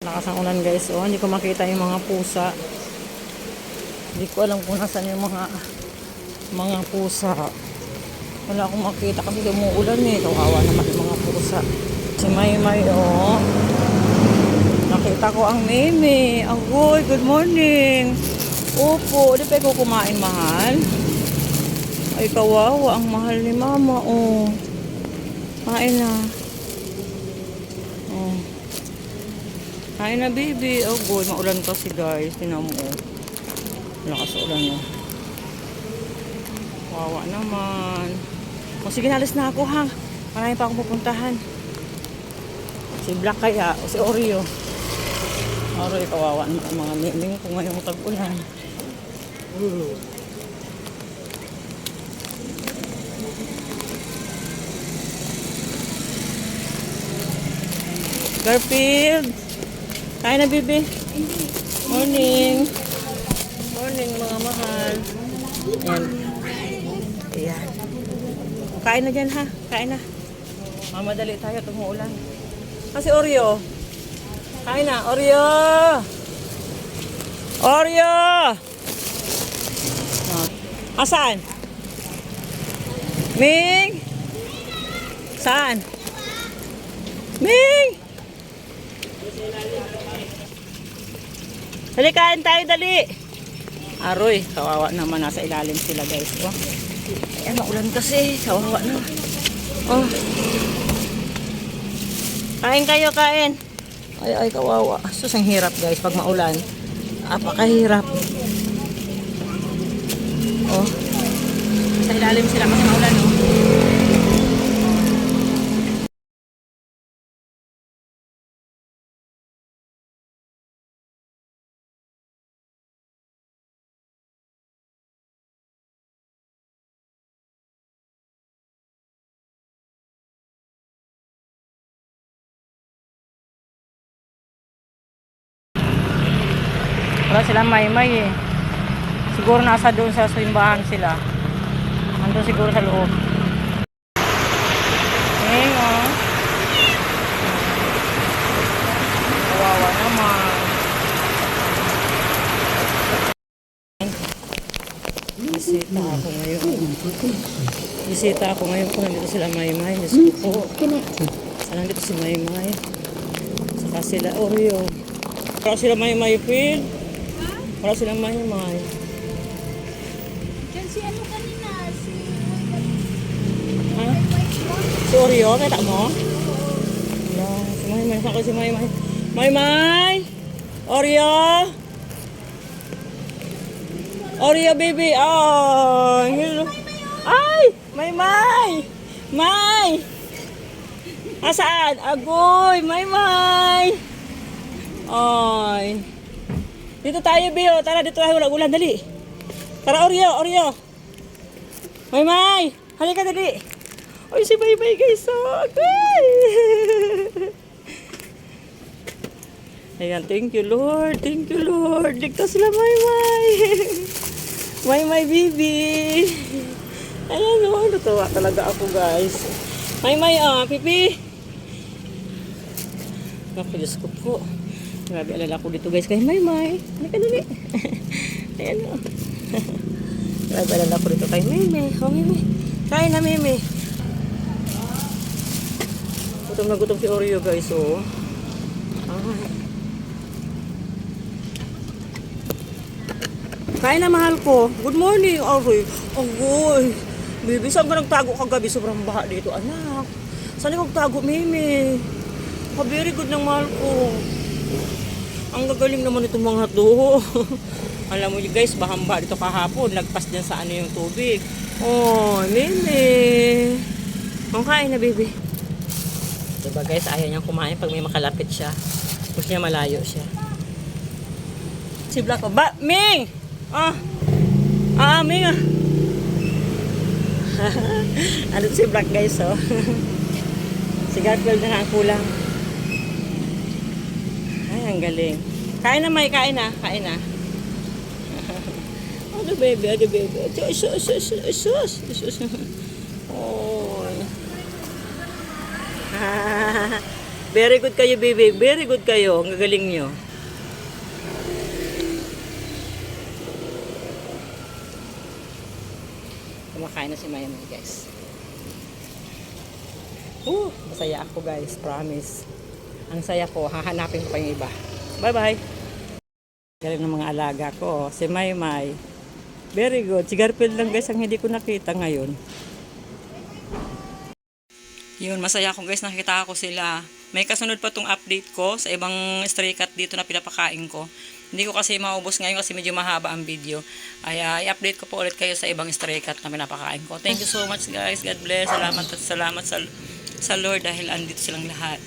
Lakas ang guys. Oh, hindi ko makita yung mga pusa. Hindi ko alam kung nasan yung mga mga pusa. Wala akong makita kasi umuulan eh. Kawawa naman yung mga pusa. Si Maymay oh. Nakita ko ang meme. Agoy, good morning. Opo, di pa ko kumain mahal. Ay, kawawa. Ang mahal ni mama. Oh. Kain na. Oh. Kain na, baby. Oh, boy. Maulan kasi, guys. Tinan mo. oh. Lakas ulan, oh. Wawa naman. O, sige, nalis na ako, ha. Marami pa akong pupuntahan. Si Black kaya, o si Oreo. Oreo, kawawa naman ang mga miming kung ngayong tag-ulan. Uh. Garfield. Kain na, bibi. Morning. Morning, mga mahal. Ayan. Ayan. Kain na dyan, ha? Kain na. Mamadali tayo, tumuulan. Kasi Oreo. Kain na, Oreo! Oreo! Ah. Asan? Ming? Saan? Ming! Dali, kain tayo, dali. Aroy, kawawa naman. Nasa ilalim sila, guys. Oh. Ayan, maulan kasi. Kawawa na. Oh. Kain kayo, kain. Ay, ay, kawawa. Sus, ang hirap, guys, pag maulan. Apakahirap. Oh. Sa ilalim sila kasi maulan, oh. Silang maymay eh. Siguro nasa doon sa simbahan sila. Nandun siguro sa loob. Ngayon oh. Kawawa naman. Bisita ako ngayon. Bisita ako ngayon kung nandito sila maymay. Diyos ko po. Saan nandito si maymay? Saka sila Oreo. Wala sila maymay, Phil. Wala silang maymay. Diyan si ano kanina, si... Ha? Si Oreo, kita mo? Wala, si Maymay. Saan ko si Maymay? Maymay! Oreo! Oreo, baby! Oh! hello. Ay! Maymay! May! Asaan? Agoy! Maymay! Ay! Dito tayo, Bio. Tara, dito tayo. Wala ulan. Dali. Tara, Oreo, Oreo. May May! Halika dali! Ay, si May May guys! Oh, okay! Ayan, thank you Lord! Thank you Lord! Ligtas sila May May! May May baby! Ayan oh, natuwa talaga ako guys. May May ah, pipi! Naku, Diyos ko po. Grabe alala ko dito guys kay May May. Halika dali! Ayan oh. Grabe alala ko dito kay Meme. Oh, Meme. Kain na, Meme. Gutom na gutom si Oreo, guys, oh. Ay. Kain na, mahal ko. Good morning, Oreo. Agoy. Baby, saan ka nagtago kagabi? Sobrang baha dito, anak. Saan ka nagtago, Meme? Ha, very good ng mahal ko. Ang gagaling naman itong mga to. Alam mo guys, bahamba dito kahapon. Nagpas dyan sa ano yung tubig. Oh, Meme. Ang kain na, baby. Diba guys, ayaw niyang kumain pag may makalapit siya. Gusto niya malayo siya. Si Black, oh, ba, Ming! Ah! Ah, Ming ah! ano si Black guys, oh. si Garfield na ang kulang. Ay, ang galing. Kain na, may kain na. Kain na. Ano baby, ano baby. Sus, sus, sus, sus, sus. Oh. Very good kayo, baby. Very good kayo. Ang gagaling nyo. Kumakain na si Maya May, guys. Uh, masaya ako, guys. Promise. Ang saya ko. Hahanapin ko pa yung iba. Bye-bye. Galing ng mga alaga ko. Si May May. Very good. Si Garfield lang, guys, ang hindi ko nakita ngayon. Yun, masaya ako guys, nakita ko sila. May kasunod pa tong update ko sa ibang stray cat dito na pinapakain ko. Hindi ko kasi maubos ngayon kasi medyo mahaba ang video. Ay, ah, i-update ko po ulit kayo sa ibang stray cat na pinapakain ko. Thank you so much guys. God bless. Salamat at salamat sa, sa Lord dahil andito silang lahat.